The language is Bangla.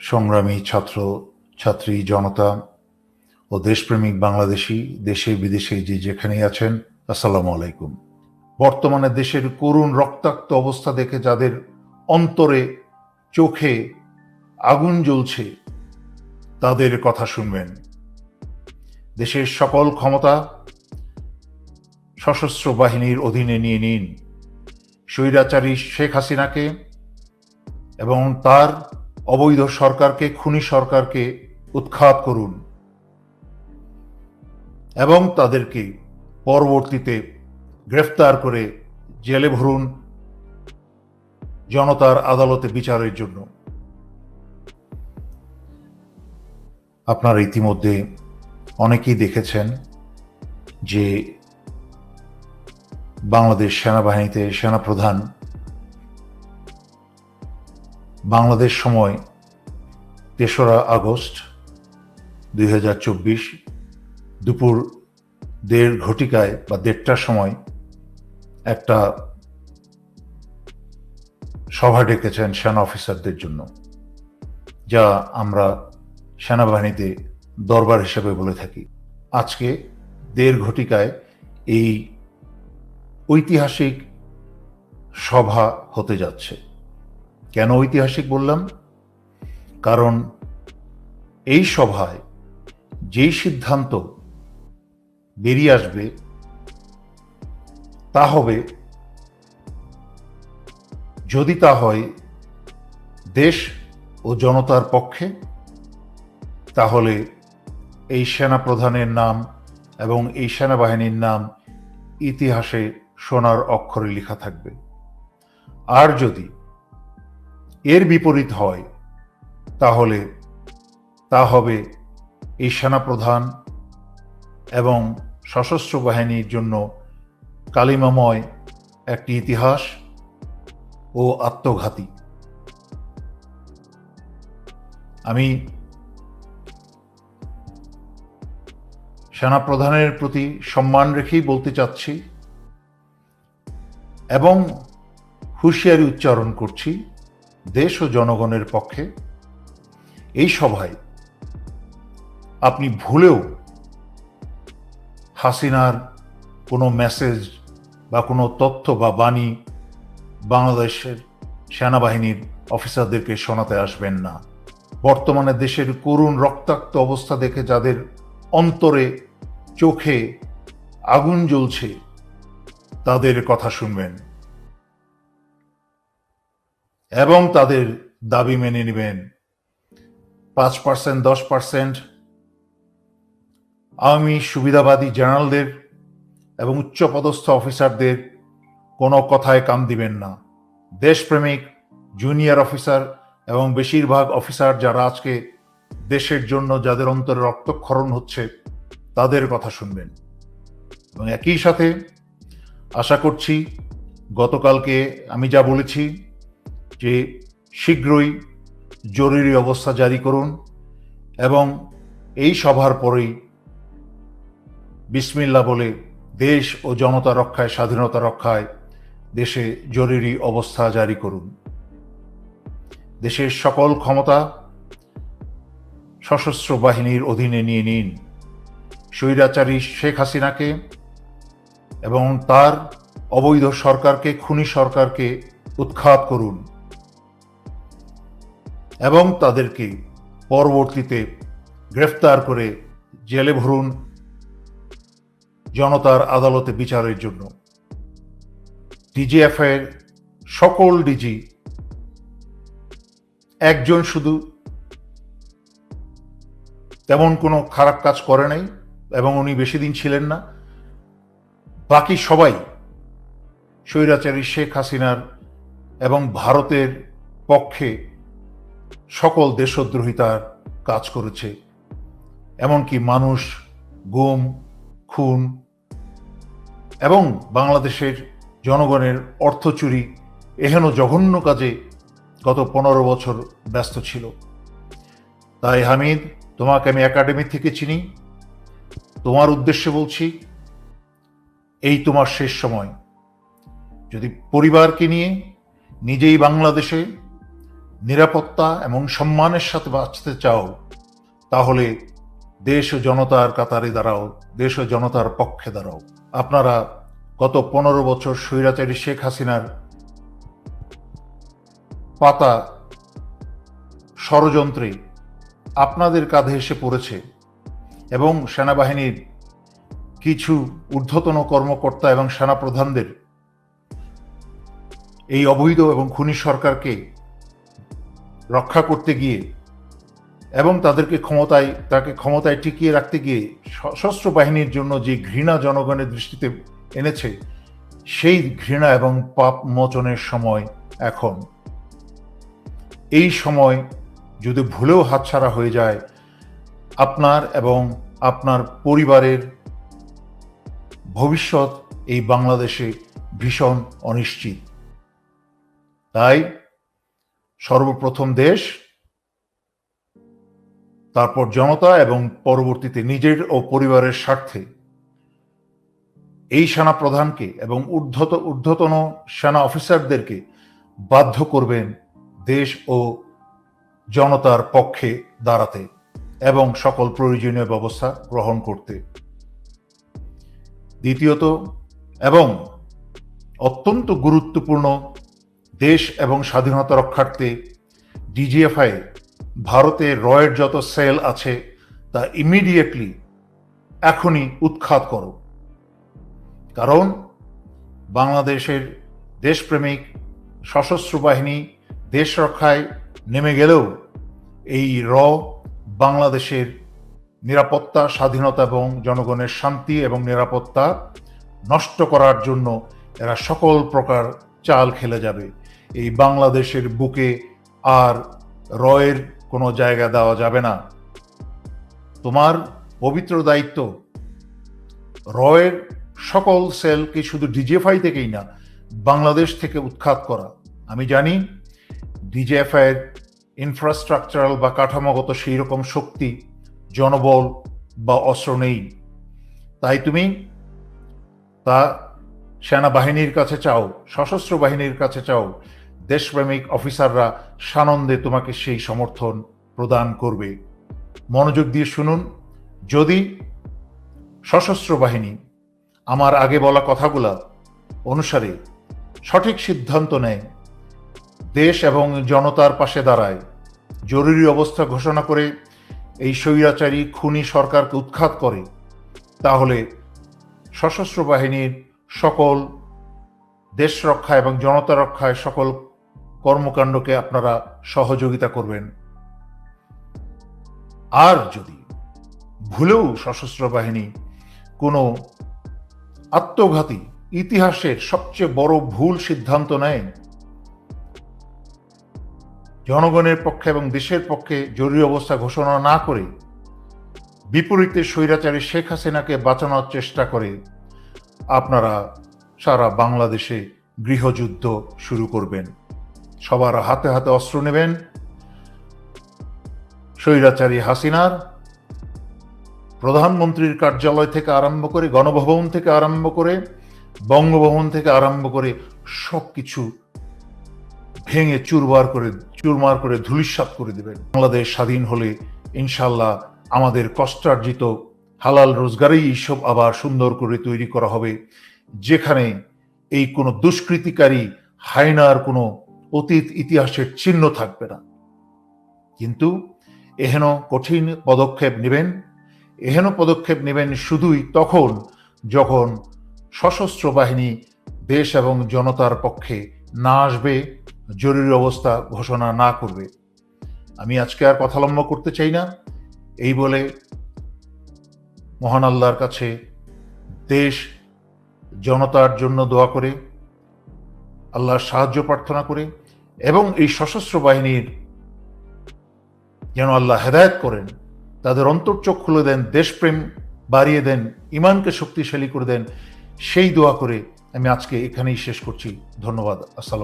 সংগ্রামী ছাত্র, ছাত্রী, জনতা ও দেশপ্রেমিক বাংলাদেশি, দেশে বিদেশে যে যেখানেই আছেন, আসসালামু আলাইকুম। বর্তমানে দেশের করুণ রক্তাক্ত অবস্থা দেখে যাদের অন্তরে, চোখে আগুন জ্বলছে, তাদের কথা শুনবেন। দেশের সকল ক্ষমতা সশস্ত্র বাহিনীর অধীনে নিয়ে নিন। স্বৈরাচারী শেখ হাসিনাকে এবং তার অবৈধ সরকারকে, খুনি সরকারকে উৎখাত করুন এবং তাদেরকে পরবর্তীতে গ্রেফতার করে জেলে ভরুন জনতার আদালতে বিচারের জন্য। আপনারা ইতিমধ্যে অনেকেই দেখেছেন যে বাংলাদেশ সেনাবাহিনীতে সেনাপ্রধান বাংলাদেশ সময় তেসরা আগস্ট দুই হাজার চব্বিশ দুপুর দেড় ঘটিকায় বা দেড়টার সময় একটা সভা ডেকেছেন সেনা অফিসারদের জন্য, যা আমরা সেনাবাহিনীতে দরবার হিসেবে বলে থাকি। আজকে দেড় ঘটিকায় এই ঐতিহাসিক সভা হতে যাচ্ছে। কেন ঐতিহাসিক বললাম? কারণ এই সভায় যেই সিদ্ধান্ত বেরিয়ে আসবে, তা হবে যদি তা হয় দেশ ও জনতার পক্ষে, তাহলে এই সেনা প্রধানের নাম এবং এই সেনাবাহিনীর নাম ইতিহাসে সোনার অক্ষরে লেখা থাকবে। আর যদি বিপরীত হয়, তাহলে তা হবে এই সেনাপ্রধান এবং সশস্ত্র বাহিনীর জন্য কালিমাময় একটি ইতিহাস ও আত্মঘাতী। আমি সেনাপ্রধানের প্রতি সম্মান রেখেই বলতে চাচ্ছি এবং হুঁশিয়ারি উচ্চারণ করছি। দেশ ও জনগণের পক্ষে এই সভায় আপনি ভুলেও হাসিনার কোনো মেসেজ বা কোনো তথ্য বা বাণী বাংলাদেশের সেনাবাহিনীর অফিসারদেরকে শোনাতে আসবেন না। বর্তমানে দেশের করুণ রক্তাক্ত অবস্থা দেখে যাদের অন্তরে চোখে আগুন জ্বলছে, তাদের কথা শুনবেন। এবং তাদের দাবি মেনে নেবেন। পাঁচ পার্সেন্ট দশ পার্সেন্ট আওয়ামী সুবিধাবাদী জেনারেলদের এবং উচ্চপদস্থ অফিসারদের কোনো কথায় কাম দিবেন না। দেশপ্রেমিক জুনিয়র অফিসার এবং বেশিরভাগ অফিসার যারা আজকে দেশের জন্য যাদের অন্তরে রক্তক্ষরণ হচ্ছে, তাদের কথা শুনবেন। এবং একই সাথে আশা করছি গতকালকে আমি যা বলেছি যে শীঘ্রই জরুরি অবস্থা জারি করুন এবং এই সভার পরেই বিসমিল্লা বলে দেশ ও জনতা রক্ষায়, স্বাধীনতা রক্ষায় দেশে জরুরি অবস্থা জারি করুন। দেশের সকল ক্ষমতা সশস্ত্র বাহিনীর অধীনে নিয়ে নিন। স্বৈরাচারী শেখ হাসিনাকে এবং তার অবৈধ সরকারকে, খুনি সরকারকে উৎখাত করুন। এবং তাদেরকে পরবর্তীতে গ্রেফতার করে জেলে ভরুন জনতার আদালতে বিচারের জন্য। ডিজিএফ এর সকল ডিজি একজন শুধু তেমন কোনো খারাপ কাজ করে নাই এবং উনি বেশি দিন ছিলেন না। বাকি সবাই স্বৈরাচারী শেখ হাসিনার এবং ভারতের পক্ষে সকল দেশদ্রোহিতার কাজ করেছে। এমনকি মানুষ, গুম, খুন এবং বাংলাদেশের জনগণের অর্থ চুরি এহেন জঘন্য কাজে গত পনেরো বছর ব্যস্ত ছিল। তাই হামিদ, তোমাকে আমি একাডেমি থেকে চিনি। তোমার উদ্দেশ্যে বলছি, এই তোমার শেষ সময়। যদি পরিবারকে নিয়ে নিজেই বাংলাদেশে নিরাপত্তা এবং সম্মানের সাথে বাঁচতে চাও, তাহলে দেশ ও জনতার কাতারে দাঁড়াও, দেশ ও জনতার পক্ষে দাঁড়াও। আপনারা গত পনেরো বছর স্বৈরাচারী শেখ হাসিনার পাতা ষড়যন্ত্রে আপনাদের কাঁধে এসে পড়েছে এবং সেনাবাহিনীর কিছু ঊর্ধ্বতন কর্মকর্তা এবং সেনাপ্রধানদের এই অবৈধ এবং খুনি সরকারকে রক্ষা করতে গিয়ে এবং তাদেরকে ক্ষমতায়, তাকে ক্ষমতায় টিকিয়ে রাখতে গিয়ে সশস্ত্র বাহিনীর জন্য যে ঘৃণা জনগণের দৃষ্টিতে এনেছে, সেই ঘৃণা এবং পাপ মোচনের সময় এখন। এই সময় যদি ভুলেও হাতছাড়া হয়ে যায়, আপনার এবং আপনার পরিবারের ভবিষ্যৎ এই বাংলাদেশে ভীষণ অনিশ্চিত। তাই সর্বপ্রথম দেশ, তারপর জনতা এবং পরবর্তীতে নিজের ও পরিবারের স্বার্থে। এই সেনা প্রধানকে এবং ঊর্ধ্বত, ঊর্ধ্বতন সেনা অফিসারদেরকে বাধ্য করবেন দেশ ও জনতার পক্ষে দাঁড়াতে এবং সকল প্রয়োজনীয় ব্যবস্থা গ্রহণ করতে। দ্বিতীয়ত, এবং অত্যন্ত গুরুত্বপূর্ণ দেশ এবং স্বাধীনতা রক্ষার্থে ডিজিএফআই ভারতে রয়ের যত সেল আছে, তা ইমিডিয়েটলি এখনই উৎখাত করো। কারণ বাংলাদেশের দেশপ্রেমিক, সশস্ত্র বাহিনী দেশ রক্ষায় নেমে গেলেও এই র বাংলাদেশের নিরাপত্তা, স্বাধীনতা এবং জনগণের শান্তি এবং নিরাপত্তা নষ্ট করার জন্য এরা সকল প্রকার চাল খেলে যাবে। এই বাংলাদেশের বুকে আর রয়ের কোনো জায়গা দেওয়া যাবে না। তোমার পবিত্র দায়িত্ব রয়ের সকল সেলকে শুধু ডিজিএফআই থেকেই না, বাংলাদেশ থেকে উৎখাত করা। আমি জানি ডিজিএফআইয়ের ইনফ্রাস্ট্রাকচারাল বা কাঠামোগত সেই রকম শক্তি, জনবল বা অস্ত্র নেই। তাই তুমি তা সেনাবাহিনীর কাছে চাও, সশস্ত্র বাহিনীর কাছে চাও দেশপ্রেমিক অফিসাররা সানন্দে তোমাকে সেই সমর্থন প্রদান করবে। মনোযোগ দিয়ে শুনুন। যদি সশস্ত্র বাহিনী আমার আগে বলা কথাগুলা অনুসারে সঠিক সিদ্ধান্ত নেয়, দেশ এবং জনতার পাশে দাঁড়ায়, জরুরি অবস্থা ঘোষণা করে এই স্বৈরাচারী খুনি সরকারকে উৎখাত করে, তাহলে সশস্ত্র বাহিনীর সকল দেশ রক্ষা এবং জনতা রক্ষায় সকল কর্মকাণ্ডকে আপনারা সহযোগিতা করবেন। আর যদি ভুলেও সশস্ত্র বাহিনী কোনো আত্মঘাতী ইতিহাসের সবচেয়ে বড় ভুল সিদ্ধান্ত নেয়, জনগণের পক্ষে এবং দেশের পক্ষে জরুরি অবস্থা ঘোষণা না করে বিপরীতে স্বৈরাচারী শেখ হাসিনাকে বাঁচানোর চেষ্টা করে আপনারা সারা বাংলাদেশে গৃহযুদ্ধ শুরু করবেন। সবার হাতে হাতে অস্ত্র নেবেন। স্বৈরাচারী হাসিনার প্রধানমন্ত্রীর কার্যালয় থেকে আরম্ভ করে, গণভবন থেকে আরম্ভ করে, বঙ্গভবন থেকে আরম্ভ করে সব কিছু ভেঙে চুরবার করে, চুরমার করে ধুলিস্বাত করে দেবেন। বাংলাদেশ স্বাধীন হলে ইনশাল্লাহ আমাদের কষ্টার্জিত হালাল রোজগারেই এইসব আবার সুন্দর করে তৈরি করা হবে। যেখানে এই কোনো দুষ্কৃতিকারী হায়নার কোনো অতীত ইতিহাসের চিহ্ন থাকবে না। কিন্তু এহেন কঠিন পদক্ষেপ নেবেন, এহেন পদক্ষেপ নেবেন শুধুই তখন যখন সশস্ত্র বাহিনী দেশ এবং জনতার পক্ষে না আসবে, জরুরি অবস্থা ঘোষণা না করবে। আমি আজকে আর কথা লম্বা করতে চাই না। এই বলে মহান আল্লাহর কাছে দেশ জনতার জন্য দোয়া করে আল্লাহর সাহায্য প্রার্থনা করে এবং এই সশস্ত্র বাহিনীর যেন আল্লাহ হেদায়ত করেন, তাদের অন্তর্চোখ খুলে দেন, দেশপ্রেম বাড়িয়ে দেন, ইমানকে শক্তিশালী করে দেন, সেই দোয়া করে আমি আজকে এখানেই শেষ করছি। ধন্যবাদ। আসসালাম